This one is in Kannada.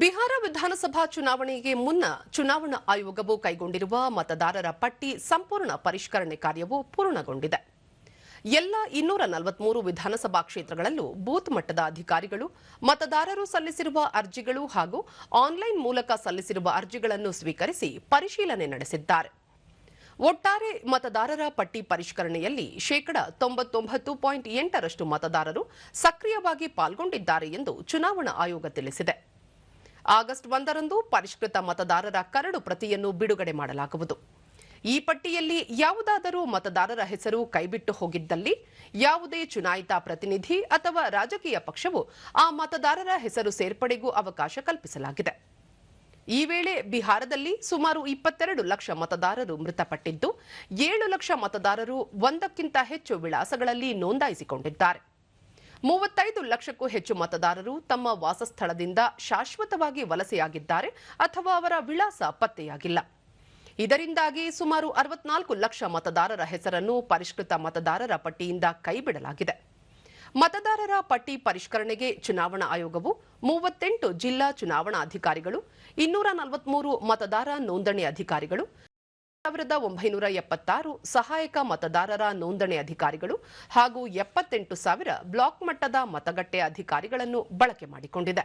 ಬಿಹಾರ ವಿಧಾನಸಭಾ ಚುನಾವಣೆಗೆ ಮುನ್ನ ಚುನಾವಣಾ ಆಯೋಗವು ಕೈಗೊಂಡಿರುವ ಮತದಾರರ ಪಟ್ಟಿ ಸಂಪೂರ್ಣ ಪರಿಷ್ಕರಣೆ ಕಾರ್ಯವು ಪೂರ್ಣಗೊಂಡಿದೆ. ಎಲ್ಲ ಇನ್ನೂರ ನಲವತ್ಮೂರು ವಿಧಾನಸಭಾ ಕ್ಷೇತ್ರಗಳಲ್ಲೂ ಬೂತ್ ಮಟ್ಟದ ಅಧಿಕಾರಿಗಳು, ಮತದಾರರು ಸಲ್ಲಿಸಿರುವ ಅರ್ಜಿಗಳು ಹಾಗೂ ಆನ್ಲೈನ್ ಮೂಲಕ ಸಲ್ಲಿಸಿರುವ ಅರ್ಜಿಗಳನ್ನು ಸ್ವೀಕರಿಸಿ ಪರಿಶೀಲನೆ ನಡೆಸಿದ್ದಾರೆ. ಒಟ್ಟಾರೆ ಮತದಾರರ ಪಟ್ಟಿ ಪರಿಷ್ಕರಣೆಯಲ್ಲಿ ಶೇಕಡ ತೊಂಬತ್ತೊಂಬತ್ತು ಪಾಯಿಂಟ್ ಎಂಟರಷ್ಟು ಮತದಾರರು ಸಕ್ರಿಯವಾಗಿ ಪಾಲ್ಗೊಂಡಿದ್ದಾರೆ ಎಂದು ಚುನಾವಣಾ ಆಯೋಗ ತಿಳಿಸಿದೆ. ಆಗಸ್ಟ್ ಒಂದರಂದು ಪರಿಷ್ಕೃತ ಮತದಾರರ ಕರಡು ಪ್ರತಿಯನ್ನು ಬಿಡುಗಡೆ ಮಾಡಲಾಗುವುದು. ಈ ಪಟ್ಟಿಯಲ್ಲಿ ಯಾವುದಾದರೂ ಮತದಾರರ ಹೆಸರು ಕೈಬಿಟ್ಟು ಹೋಗಿದ್ದಲ್ಲಿ ಯಾವುದೇ ಚುನಾಯಿತ ಪ್ರತಿನಿಧಿ ಅಥವಾ ರಾಜಕೀಯ ಪಕ್ಷವು ಆ ಮತದಾರರ ಹೆಸರು ಸೇರ್ಪಡೆಗೂ ಅವಕಾಶ ಕಲ್ಪಿಸಲಾಗಿದೆ. ಈ ವೇಳೆ ಬಿಹಾರದಲ್ಲಿ ಸುಮಾರು ಇಪ್ಪತ್ತೆರಡು ಲಕ್ಷ ಮತದಾರರು ಮೃತಪಟ್ಟಿದ್ದು, ಏಳು ಲಕ್ಷ ಮತದಾರರು ಒಂದಕ್ಕಿಂತ ಹೆಚ್ಚು ವಿಳಾಸಗಳಲ್ಲಿ ನೋಂದಾಯಿಸಿಕೊಂಡಿದ್ದಾರೆ. ಮೂವತ್ತೈದು ಲಕ್ಷಕ್ಕೂ ಹೆಚ್ಚು ಮತದಾರರು ತಮ್ಮ ವಾಸಸ್ಥಳದಿಂದ ಶಾಶ್ವತವಾಗಿ ವಲಸೆಯಾಗಿದ್ದಾರೆ ಅಥವಾ ಅವರ ವಿಳಾಸ ಪತ್ತೆಯಾಗಿಲ್ಲ. ಇದರಿಂದಾಗಿ ಸುಮಾರು ಅರವತ್ನಾಲ್ಕು ಲಕ್ಷ ಮತದಾರರ ಹೆಸರನ್ನು ಪರಿಷ್ಕೃತ ಮತದಾರರ ಪಟ್ಟಿಯಿಂದ ಕೈಬಿಡಲಾಗಿದೆ. ಮತದಾರರ ಪಟ್ಟಿ ಪರಿಷ್ಕರಣೆಗೆ ಚುನಾವಣಾ ಆಯೋಗವು ಮೂವತ್ತೆಂಟು ಜಿಲ್ಲಾ ಚುನಾವಣಾ ಅಧಿಕಾರಿಗಳು ಇನ್ನೂರ ನಲವತ್ಮೂರು ಮತದಾರ ನೋಂದಣಿ ಅಧಿಕಾರಿಗಳು ಸಾವಿರದ ಒಂಬೈನೂರ ಎಪ್ಪತ್ತಾರು ಸಹಾಯಕ ಮತದಾರರ ನೋಂದಣಿ ಅಧಿಕಾರಿಗಳು ಹಾಗೂ ಎಪ್ಪತ್ತೆಂಟು ಸಾವಿರ ಬ್ಲಾಕ್ ಮಟ್ಟದ ಮತಗಟ್ಟೆ ಅಧಿಕಾರಿಗಳನ್ನು ಬಳಕೆ ಮಾಡಿಕೊಂಡಿದೆ.